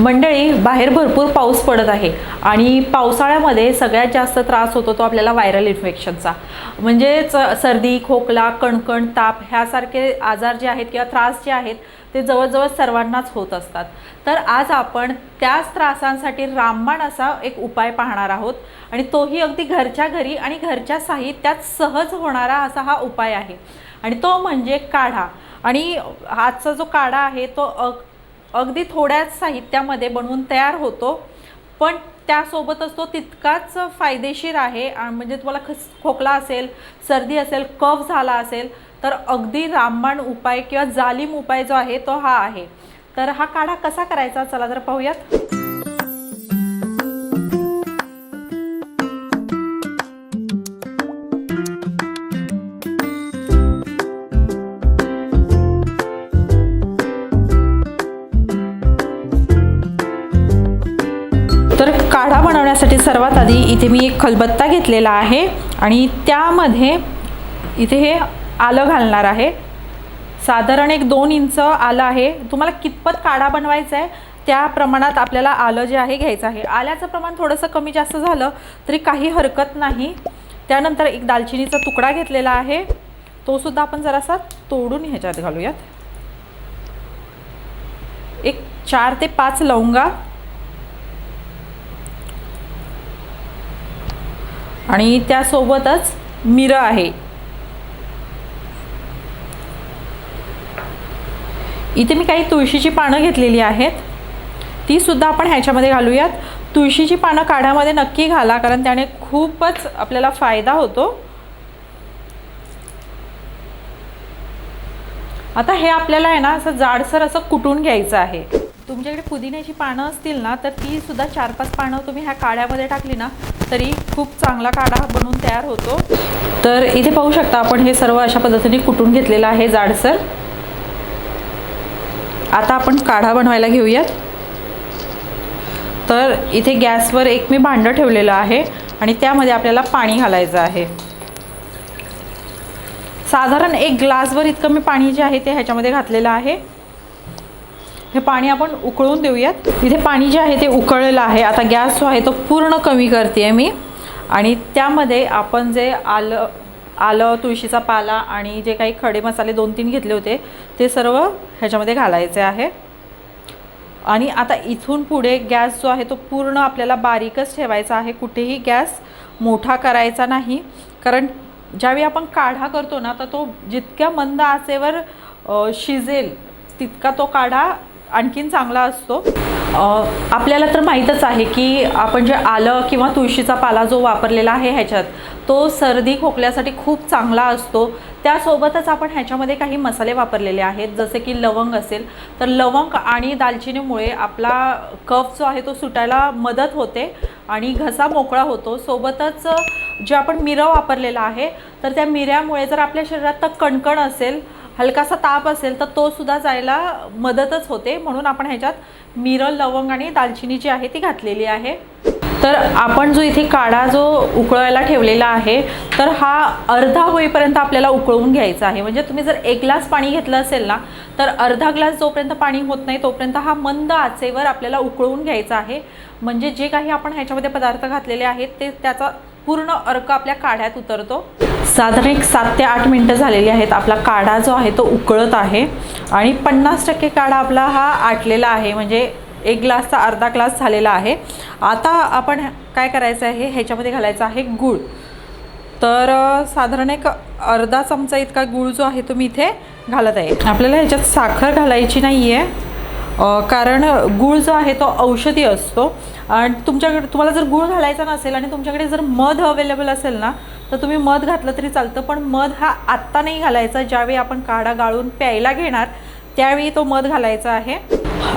मंडळी बाहेर भरपूर पाऊस पडत आहे आणि पावसाळ्यामध्ये सगळ्यात जास्त त्रास होतो तो आपल्याला व्हायरल इन्फेक्शनचा म्हणजेच सर्दी खोकला कणकण ताप ह्यासारखे आजार जे आहेत किंवा त्रास जे आहेत ते जवळजवळ सर्वांनाच होत असतात. तर आज आपण त्याच त्रासांसाठी रामबाण असा एक उपाय पाहणार आहोत आणि तोही अगदी घरच्या घरी आणि घरच्या साहित्यात सहज होणारा असा हा उपाय आहे. आणि तो म्हणजे काढा. आणि आजचा जो काढा आहे तो अगदी थोड्याच साहित्यामध्ये बनवून तयार होतो. पण त्यासोबतच तो तितकाच फायदेशीर आहे. म्हणजे तुम्हाला खस खोकला असेल सर्दी असेल कफ झाला असेल तर अगदी रामबाण उपाय किंवा जालिम उपाय जो आहे तो हा आहे. तर हा काढा कसा करायचा? चला तर पाहूयात. काढा सर्वात आधी इथे मी एक खलबत्ता घेतलेला आहे आणि त्यामध्ये इथे हे आलं घालणार आहे. साधारण एक दोन इंच आलं आहे. तुम्हाला कितपत काढा बनवायचा आहे त्या प्रमाणात आपल्याला आलं जे आहे घ्यायचं आहे. आल्याचं प्रमाण थोडंसं कमी जास्त झालं तरी काही हरकत नाही. त्यानंतर एक दालचिनीचा तुकडा घेतलेला आहे. तो सुद्धा आपण जरासा तोडून ह्याच्यात घालूयात. एक चार ते पाच लवंगा आणि त्यासोबतच मिरं आहे. इथे मी काही तुळशीची पानं घेतलेली आहेत. ती सुद्धा आपण ह्याच्यामध्ये घालूयात. तुळशीची पानं काढ्यामध्ये नक्की घाला कारण त्याने खूपच आपल्याला फायदा होतो. आता हे आपल्याला आहे ना असं जाडसर असं कुटून घ्यायचं आहे. तुमच्याकडे पुदिन्याची पानं असतील ना तर ती सुद्धा चार पाच पानं तुम्ही ह्या काड्यामध्ये टाकली ना तरी खूप चांगला काढा बनवून तयार होतो. तर इथे पाहू शकता आपण हे सर्व अशा पद्धतीने कुटून घेतलेलं आहे जाडसर. आता आपण काढा बनवायला घेऊयात. तर इथे गॅसवर एक मी भांडं ठेवलेलं आहे आणि त्यामध्ये आपल्याला पाणी घालायचं आहे. साधारण एक ग्लासवर इतकं मी पाणी जे आहे ते ह्याच्यामध्ये घातलेलं आहे. हे पाणी आपण उकळून देऊयात. इथे पाणी जे आहे ते उकळलेलं आहे. आता गॅस जो आहे तो पूर्ण कमी करते आहे मी. आणि त्यामध्ये आपण जे आलं आलं तुळशीचा पाला आणि जे काही खडे मसाले दोन तीन घेतले होते ते सर्व ह्याच्यामध्ये घालायचे आहे. आणि आता इथून पुढे गॅस जो आहे तो पूर्ण आपल्याला बारीकच ठेवायचा आहे. कुठेही गॅस मोठा करायचा नाही. कारण ज्यावेळी आपण काढा करतो ना तर तो जितक्या मंद आचेवर शिजेल तितका तो काढा आणखीन चांगला असतो. आपल्याला तर माहीतच आहे की आपण जे आलं किंवा तुळशीचा पाला जो वापरलेला आहे ह्याच्यात तो सर्दी खोकल्यासाठी खूप चांगला असतो. त्यासोबतच आपण ह्याच्यामध्ये काही मसाले वापरलेले आहेत जसे की लवंग असेल तर लवंग आणि दालचिनीमुळे आपला कफ जो आहे तो सुटायला मदत होते आणि घसा मोकळा होतो. सोबतच जे आपण मिरं वापरलेला आहे तर त्या मिऱ्यामुळे जर आपल्या शरीरात तर कणकण असेल हलकासा ताप असेल तर तो सुद्धा जायला मदतच होते. म्हणून आपण ह्याच्यात मिरल लवंग आणि दालचिनी जी आहे ती घातलेली आहे. तर आपण जो इथे काढा जो उकळायला ठेवलेला आहे तर हा अर्धा होईपर्यंत आपल्याला उकळवून घ्यायचा आहे. म्हणजे तुम्ही जर एक ग्लास पाणी घेतलं असेल ना तर अर्धा ग्लास जोपर्यंत पाणी होत नाही तोपर्यंत हा मंद आचेवर आपल्याला उकळवून घ्यायचा आहे. म्हणजे जे काही आपण ह्याच्यामध्ये पदार्थ घातलेले आहेत ते त्याचा पूर्ण अर्क आपल्या काढ्यात उतरतो. साधारण एक सात ते आठ मिनटं झालेली आहेत. आपला काढा जो आहे तो उकळत आहे. आणि पन्नास टक्के काढा आपला हा आटलेला आहे. म्हणजे एक ग्लासचा अर्धा ग्लास झालेला आहे. आता आपण काय करायचं आहे? ह्याच्यामध्ये घालायचं आहे गूळ. तर साधारण एक अर्धा चमचा इतका गूळ जो आहे तो मी इथे घालत आहे. आपल्याला ह्याच्यात साखर घालायची नाही आहे कारण गूळ जो आहे तो औषधी असतो. आणि तुमच्याकडे तुम्हाला जर गूळ घालायचा नसेल आणि तुमच्याकडे जर मध अवेलेबल असेल ना तर तुम्ही मध घातलं तरी चालतं. पण मध हा आत्ता नाही घालायचा. ज्यावेळी आपण काढा गाळून प्यायला घेणार त्यावेळी तो मध घालायचा आहे.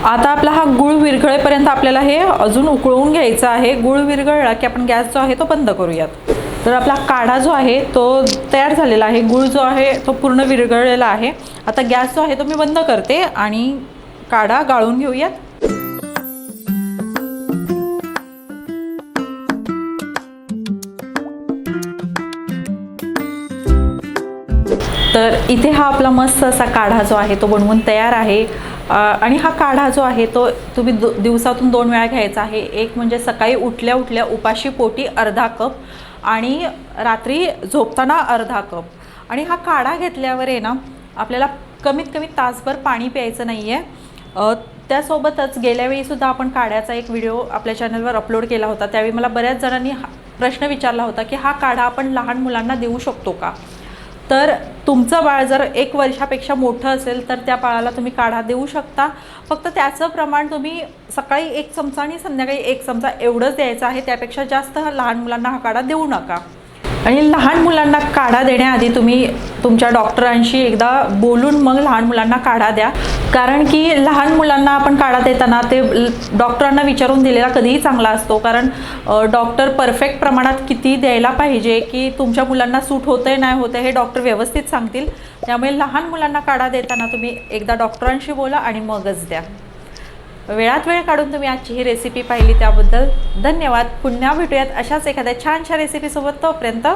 आता आपला हा गूळ विरघळेपर्यंत आपल्याला हे अजून उकळवून घ्यायचं आहे. गूळ विरघळला की आपण गॅस जो आहे तो बंद करूयात. तर आपला काढा जो आहे तो तयार झालेला आहे. गूळ जो आहे तो पूर्ण विरघळलेला आहे. आता गॅस जो आहे तो मी बंद करते आणि काढा गाळून घेऊयात. तर इथे हा आपला मस्त असा काढा जो आहे तो बनवून तयार आहे. आणि हा काढा जो आहे तो तुम्ही दो दिवसातून दोन वेळा घ्यायचा आहे. एक म्हणजे सकाळी उठल्या उठल्या उपाशी पोटी अर्धा कप आणि रात्री झोपताना अर्धा कप. आणि हा काढा घेतल्यावर आहे ना आपल्याला कमीत कमी तासभर पाणी प्यायचं नाही आहे त्यासोबतच गेल्या वेळीसुद्धा आपण काढ्याचा एक व्हिडिओ आपल्या चॅनलवर अपलोड केला होता. त्यावेळी मला बऱ्याच जणांनी हा प्रश्न विचारला होता की हा काढा आपण लहान मुलांना देऊ शकतो का? तर तुमचं बाळ जर एक वर्षापेक्षा मोठं असेल तर त्या बाळाला तुम्ही काढा देऊ शकता. फक्त त्याचं प्रमाण तुम्ही सकाळी एक चमचा आणि संध्याकाळी एक चमचा एवढंच द्यायचं आहे त्यापेक्षा जास्त लहान मुलांना हा काढा देऊ नका. आणि लहान मुलांना काढा देण्याआधी तुम्ही तुमच्या डॉक्टरांशी एकदा बोलून मग लहान मुलांना काढा द्या. कारण की लहान मुलांना आपण काढा देताना ते डॉक्टरांना विचारून दिलेला कधीही चांगला असतो. कारण डॉक्टर परफेक्ट प्रमाणात किती द्यायला पाहिजे की तुमच्या मुलांना सूट होतंय नाही होतंय हे डॉक्टर व्यवस्थित सांगतील. त्यामुळे लहान मुलांना काढा देताना तुम्ही एकदा डॉक्टरांशी बोला आणि मगच द्या. वेळात वेळ काढून तुम्ही आजची ही रेसिपी पाहिली त्याबद्दल धन्यवाद. पुन्हा भेटूयात अशाच एखाद्या छानशा रेसिपीसोबत तोपर्यंत